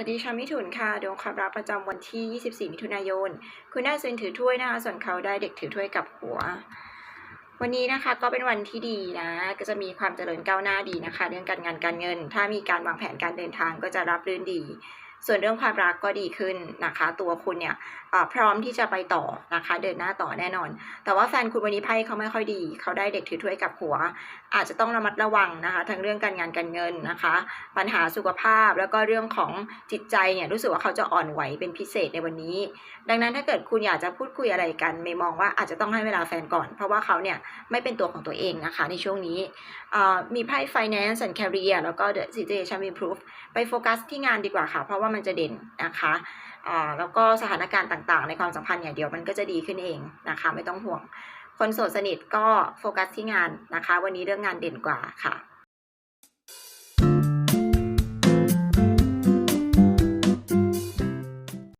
วัสดีชาวมิถุนค่ะดวงความรักประจำวันที่ 24 มิถุนายน คุณได้ซินถือถ้วยนะคะส่วนเขาได้เด็กถือถ้วยกับหัว วันนี้นะคะก็เป็นวันที่ดีนะ ก็จะมีความเจริญก้าวหน้าดีนะคะ เรื่องการงานการเงิน ถ้ามีการวางแผนการเดินทางก็จะรับรื่นดี ส่วนเรื่องความรักก็ดีขึ้นนะคะ ตัวคุณเนี่ยพร้อมที่จะไปต่อนะคะ เดินหน้าต่อแน่นอน แต่ว่าแฟนคุณวันนี้ไพ่เขาไม่ค่อยดี เขาได้เด็กถือถ้วยกับหัว อาจจะต้องระมัดระวังนะคะ ทั้งเรื่องการงานการเงินนะคะ ปัญหาสุขภาพแล้วก็เรื่องของจิตใจเนี่ยรู้สึกว่าเขาจะอ่อนไหวเป็นพิเศษในวันนี้ ดังนั้นถ้าเกิดคุณอยากจะพูดคุยอะไรกันไม่มองว่าอาจจะต้องให้เวลาแฟนก่อน เพราะว่าเขาเนี่ยไม่เป็นตัวของตัวเองนะคะ ในช่วงนี้มีไพ่ finance and career แล้วก็ the situation improve ไปโฟกัสที่งานดีกว่าค่ะเพราะว่ามันจะเด่นนะคะอ่าแล้วก็สถานการณ์ต่างๆ ในความสัมพันธ์อย่างเดียวมันก็จะดีขึ้นเองนะคะไม่ต้องห่วง คนโสดสนิทก็โฟกัสที่งานนะคะ วันนี้เรื่องงานเด่นกว่าค่ะ